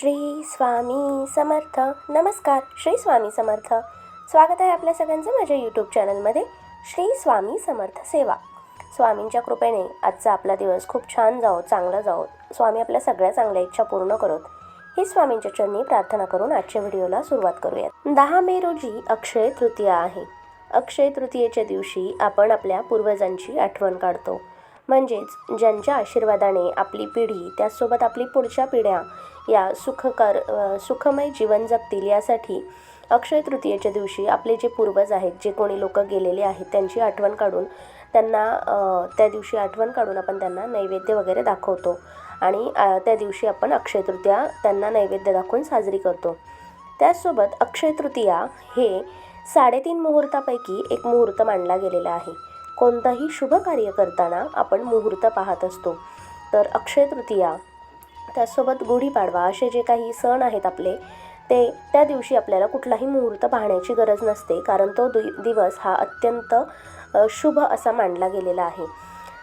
श्री स्वामी समर्थ. नमस्कार श्री स्वामी समर्थ. स्वागत आहे आपल्या सगळ्यांचं माझ्या यूट्यूब चॅनलमध्ये श्री स्वामी समर्थ सेवा. स्वामींच्या कृपेने आजचा आपला दिवस खूप छान जावो चांगला जावो. स्वामी आपल्या सगळ्या चांगल्या इच्छा पूर्ण करोत. ही स्वामींच्या चरणी प्रार्थना करून आजच्या व्हिडिओला सुरुवात करूयात. दहा मे रोजी अक्षय तृतीया आहे. अक्षय तृतीयेच्या दिवशी आपण आपल्या पूर्वजांची आठवण काढतो. म्हणजेच ज्यांच्या आशीर्वादाने आपली पिढी त्याचसोबत आपली पुढच्या पिढ्या या सुखकर सुखमय जीवन जगतील यासाठी अक्षय तृतीयेच्या दिवशी आपले जे पूर्वज आहेत जे कोणी लोक गेलेले आहेत त्यांची आठवण काढून त्यांना त्या दिवशी आठवण काढून आपण त्यांना नैवेद्य वगैरे दाखवतो. आणि त्या दिवशी आपण अक्षय तृतीया त्यांना नैवेद्य दाखवून साजरी करतो. त्याचसोबत अक्षय तृतीया हे साडेतीन मुहूर्तापैकी एक मुहूर्त मानला गेलेला आहे. कोणताही शुभ कार्य करताना आपण मुहूर्त पाहत असतो. तर अक्षय तृतीया त्याचसोबत गुढीपाडवा असे जे काही सण आहेत आपले ते त्या दिवशी आपल्याला कुठलाही मुहूर्त पाहण्याची गरज नसते कारण तो दि दिवस हा अत्यंत शुभ असा मानला गेलेला आहे.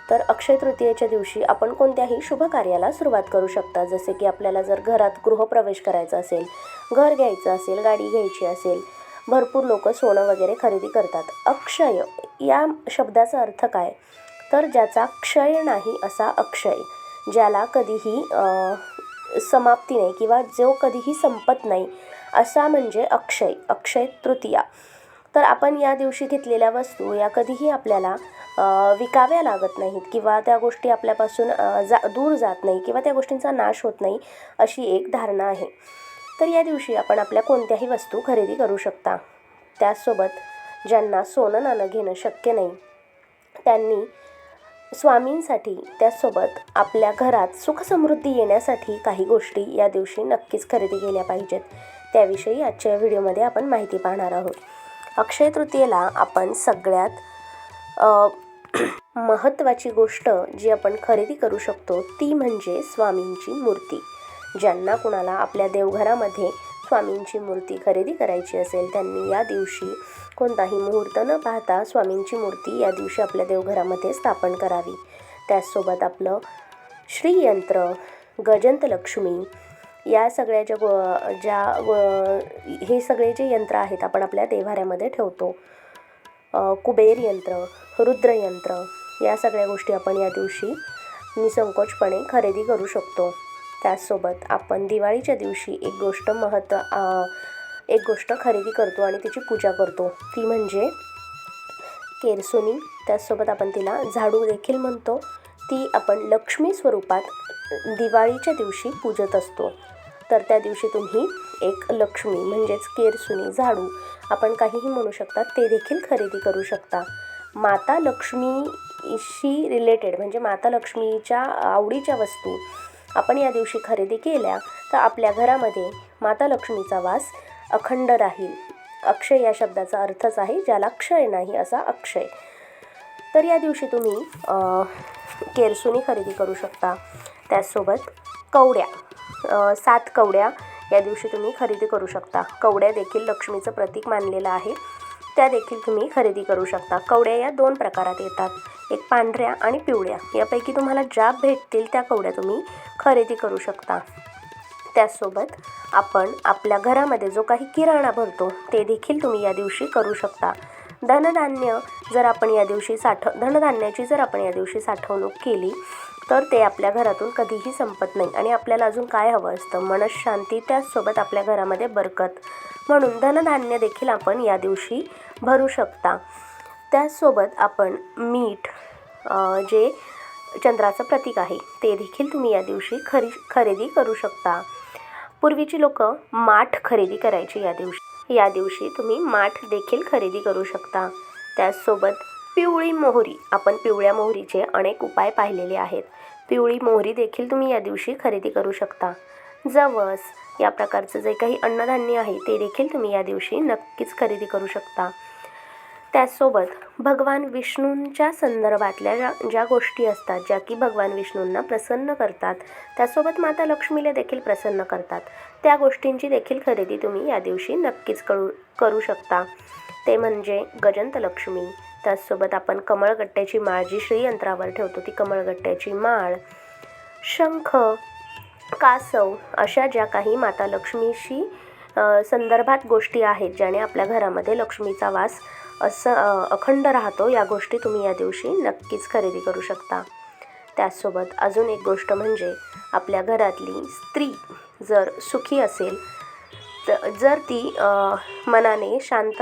तर अक्षय तृतीयेच्या दिवशी आपण कोणत्याही शुभ कार्याला सुरुवात करू शकता जसे की आपल्याला जर घरात गृहप्रवेश करायचा असेल घर घ्यायचं असेल गाडी घ्यायची असेल भरपूर लोक सोनं वगैरे खरेदी करतात. अक्षय या शब्दाचा अर्थ काय? तर ज्याचा क्षय नाही असा अक्षय ज्याला कधीही समाप्ती नाही किंवा जो कधीही संपत नाही असा म्हणजे अक्षय अक्षय तृतीया. तर आपण या दिवशी घेतलेल्या वस्तू या कधीही आपल्याला विकाव्या लागत नाहीत किंवा त्या गोष्टी आपल्यापासून जा दूर जात नाही किंवा त्या गोष्टींचा नाश होत नाही अशी एक धारणा आहे. तर या दिवशी आपण आपल्या कोणत्याही वस्तू खरेदी करू शकता. त्याचसोबत ज्यांना सोनं नाणं घेणं शक्य नाही. त्यांनी स्वामींसाठी त्याचसोबत आपल्या घरात सुखसमृद्धी येण्यासाठी काही गोष्टी या दिवशी नक्कीच खरेदी केल्या पाहिजेत. त्याविषयी आजच्या व्हिडिओमध्ये आपण माहिती पाहणार आहोत. अक्षय तृतीयेला आपण सगळ्यात महत्त्वाची गोष्ट जी आपण खरेदी करू शकतो ती म्हणजे स्वामींची मूर्ती. ज्यांना कुणाला आपल्या देवघरामध्ये स्वामींची मूर्ती खरेदी करायची असेल त्यांनी या दिवशी कोणताही मुहूर्त न पाहता स्वामींची मूर्ती या दिवशी आपल्या देवघरामध्ये स्थापन करावी. त्याचसोबत आपलं श्रीयंत्र गजंत लक्ष्मी या सगळ्या ज्या गो ज्या गो हे सगळे जे यंत्र आहेत आपण आपल्या देव्हाऱ्यामध्ये ठेवतो. कुबेर यंत्र रुद्रयंत्र या सगळ्या गोष्टी आपण या दिवशी निसंकोचपणे खरेदी करू शकतो. त्याचसोबत आपण दिवाळीच्या दिवशी एक गोष्ट महत्त्व एक गोष्ट खरेदी करतो आणि तिची पूजा करतो. ती म्हणजे केरसुनी. त्याचसोबत आपण तिला झाडू देखील म्हणतो. ती आपण लक्ष्मी स्वरूपात दिवाळीच्या दिवशी पूजत असतो. तर त्या दिवशी तुम्ही एक लक्ष्मी म्हणजेच केरसुनी झाडू आपण काहीही म्हणू शकता ते देखील खरेदी करू शकता. माता लक्ष्मीशी रिलेटेड म्हणजे माता लक्ष्मीच्या आवडीच्या वस्तू आपण या दिवशी खरेदी केल्या तर आपल्या घरामध्ये माता लक्ष्मीचा वास अखंड राहील. अक्षय या शब्दाचा अर्थच आहे ज्याला क्षय नाही असा अक्षय. तर या दिवशी तुम्ही केरसुनी खरेदी करू शकता. त्याचसोबत कवड्या सात कवड्या या दिवशी तुम्ही खरेदी करू शकता. कवड्या देखील लक्ष्मीचं प्रतीक मानलेलं आहे. त्या देखील तुम्ही खरेदी करू शकता. कवड्या या दोन प्रकारात येतात. एक पांढऱ्या आणि पिवळ्या. यापैकी तुम्हाला ज्या भेटतील त्या कवड्या तुम्ही खरेदी करू शकता. त्याचसोबत आपण आपल्या घरामध्ये जो काही किराणा भरतो ते देखील तुम्ही या दिवशी करू शकता. धनधान्य जर आपण या दिवशी साठ धनधान्याची जर आपण या दिवशी साठवणूक केली तर ते आपल्या घरातून कधीही संपत नाही आणि आपल्याला अजून काय हवं असतं? मनशांती त्याचसोबत आपल्या घरामध्ये बरकत. म्हणून धनधान्य देखील आपण या दिवशी भरू शकता. त्याचसोबत आपण मीठ जे चंद्राचं प्रतीक आहे ते देखील तुम्ही या दिवशी खरी खरेदी करू शकता. पूर्वीची लोक माठ खरेदी करायची या दिवशी. या दिवशी तुम्ही माठ देखील खरेदी करू शकता. त्याचसोबत पिवळी मोहरी. आपण पिवळ्या मोहरीचे अनेक उपाय पाहिलेले आहेत. पिवळी मोहरी देखील तुम्ही या दिवशी खरेदी करू शकता. जवस. या प्रकारचं जे काही अन्नधान्य आहे ते देखील तुम्ही या दिवशी नक्कीच खरेदी करू शकता. त्याचसोबत भगवान विष्णूंच्या संदर्भातल्या ज्या ज्या गोष्टी असतात ज्या की भगवान विष्णूंना प्रसन्न करतात त्यासोबत माता लक्ष्मीला देखील प्रसन्न करतात. त्या गोष्टींची देखील खरेदी तुम्ही या दिवशी नक्कीच करू करू शकता. ते म्हणजे गजंत लक्ष्मी. त्याचसोबत आपण कमळगट्ट्याची माळ जी श्रीयंत्रावर ठेवतो ती कमळगट्ट्याची माळ. शंख कासव अशा ज्या काही माता लक्ष्मीशी संदर्भात गोष्टी आहेत ज्याने आपल्या घरामध्ये लक्ष्मीचा वास असं अखंड राहतो या गोष्टी तुम्ही या दिवशी नक्कीच खरेदी करू शकता. त्याचसोबत अजून एक गोष्ट म्हणजे आपल्या घरातली स्त्री जर सुखी असेल तर जर ती मनाने शांत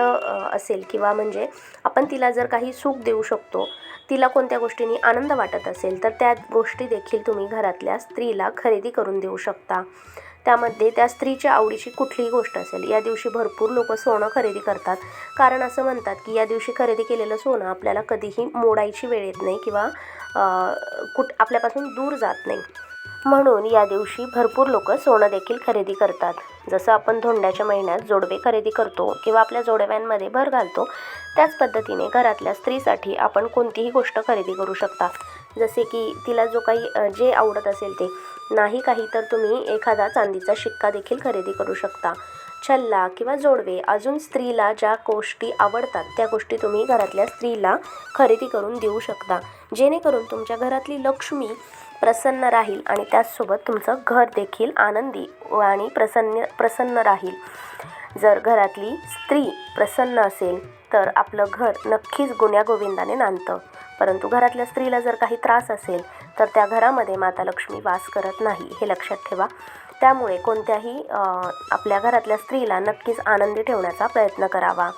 असेल किंवा म्हणजे आपण तिला जर काही सुख देऊ शकतो तिला कोणत्या गोष्टींनी आनंद वाटत असेल तर त्या गोष्टी देखील तुम्ही घरातल्या स्त्रीला खरेदी करून देऊ शकता. त्यामध्ये त्या स्त्रीच्या आवडीची कुठलीही गोष्ट असेल या दिवशी भरपूर लोक सोनं खरेदी करतात. कारण असं म्हणतात की या दिवशी खरेदी केलेलं सोनं आपल्याला कधीही मोडायची वेळ येत नाही किंवा कुठ आपल्यापासून दूर जात नाही. म्हणून या दिवशी भरपूर लोक सोनं देखील खरेदी करतात. जसं आपण धोंड्याच्या महिन्यात जोडवे खरेदी करतो किंवा आपल्या जोडव्यांमध्ये भर घालतो त्याच पद्धतीने घरातल्या स्त्रीसाठी आपण कोणतीही गोष्ट खरेदी करू शकता. जसे की तिला जो काही जे आवडत असेल ते. नाही काही तर तुम्ही एखादा चांदीचा शिक्का देखील खरेदी करू शकता. छल्ला किंवा जोडवे अजून स्त्रीला ज्या गोष्टी आवडतात त्या गोष्टी तुम्ही घरातल्या स्त्रीला खरेदी करून देऊ शकता. जेणेकरून तुमच्या घरातली लक्ष्मी प्रसन्न राहील आणि त्याचसोबत तुमचं घर देखील आनंदी व आणि प्रसन्न प्रसन्न राहील. जर घरातली स्त्री प्रसन्न असेल तर आपलं घर नक्कीच गुण्यागोविंदाने नांदतं. परंतु घरातल्या स्त्रीला जर काही त्रास असेल तर त्या घरामध्ये माता लक्ष्मी वास करत नाही हे लक्षात ठेवा. त्यामुळे कोणत्याही आपल्या घरातल्या स्त्रीला नक्कीच आनंदी ठेवण्याचा प्रयत्न करावा.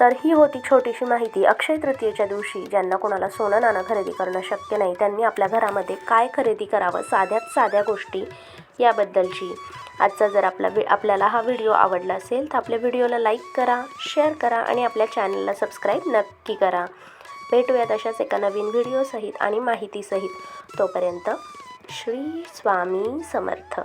तर ही होती छोटीशी माहिती. अक्षय तृतीयेच्या दिवशी ज्यांना कोणाला सोनं नाणं खरेदी करणं शक्य नाही त्यांनी आपल्या घरामध्ये काय खरेदी करावं साध्यात साध्या गोष्टी याबद्दलची. आजचा जर आपला वि आपल्याला हा व्हिडिओ आवडला असेल तर आपल्या व्हिडिओला लाईक करा शेअर करा आणि आपल्या चॅनलला सबस्क्राईब नक्की करा. भेटूयात अशाच एका नवीन व्हिडिओसहित आणि माहितीसहित तोपर्यंत श्री स्वामी समर्थ.